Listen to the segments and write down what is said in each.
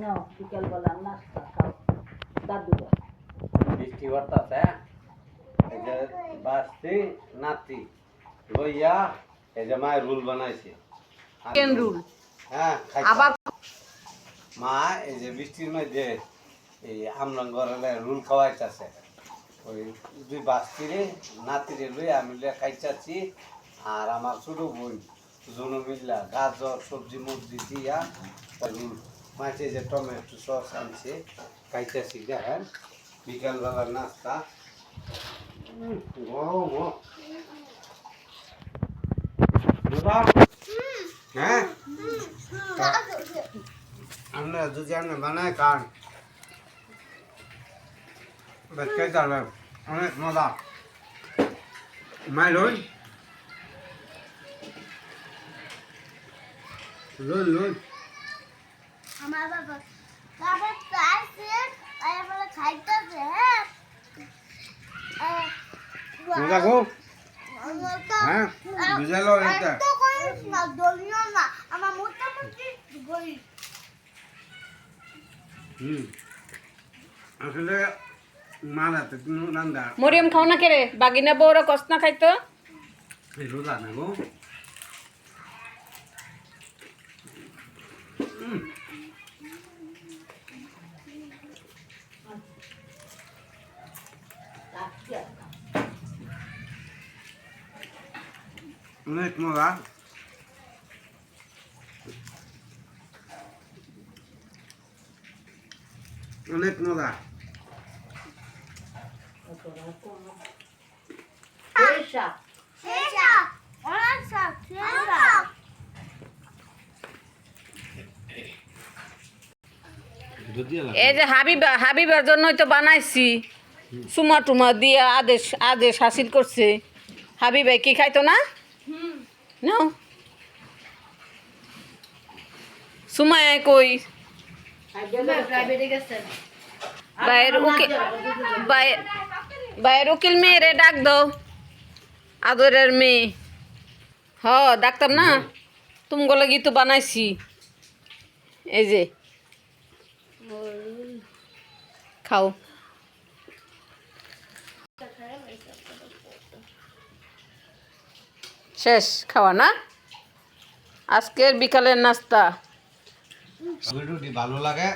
নাও বিকালবেলা নাস্তা খাও। দাদু বৃষ্টি বার্তাছে এই যে বাস্তি নাতি লইয়া এই যে মায়ের রুল বানাইছে। কেন রুল হ্যাঁ খাইছে। আবার মা এই যে বৃষ্টির মধ্যে এই আমরঙ্গরে রুল খাওয়াইতেছে। ওই দুই বাস্তিরে নাতিরে লই আমি লইয়া খাইচাচ্ছি আর আমার ছোট বোন জনু মিল্লা গাজর সবজি মবজি দিয়া রুল মাছে যে টমেটো সস আনছে খাইচাচ্ছি দেখেন বিকালবেলার নাস্তা উম, গরম ও। বাবা, হ্যাঁ আমরা যদি আমরা বানাই খান বেশ খেতে হবে অনেক মজা মাই লই লই লই আমার বাবা তারপর চাইছে তারপরে খাইতেছে হ্যাঁ? গো তো- হ্যাঁ বুঝালো এটা এত করিস না দলীয় না আমার মোটামুটি করিস হুম আসলে মারাতে কোনো রান্দা মরিয়ম খাও না কেরে? বাগিনা বউরা কষ্ট না খাইতো? রোজা না গো হুম। অনেক মজা অনেক মজা এই যে হাবিবা হাবিবার জন্যই তো বানাইছি। সুমা টুমা দিয়ে আদেশ আদেশ হাসিল করছে। হাবিবাই কি খাইতো না? নাও সুমায় কই বাইরের উকিল বাইরে উকিল মেয়েরে ডাক দাও। আদরের মেয়ে। হ ডাক্তার না? তুমি লাগি তো বানাইছি। এই যে। খাও। শেষ, খাওয়া না? আজকের বিকালের নাস্তা। ভালো লাগে?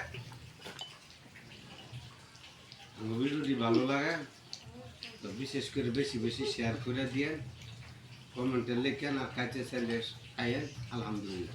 ভালো লাগে? তো বিশেষ করে বেশি বেশি শেয়ার করে দিয়ে কমেন্টে লেখেন আর খাইতে চাইলে খাইয়েন আলহামদুলিল্লাহ।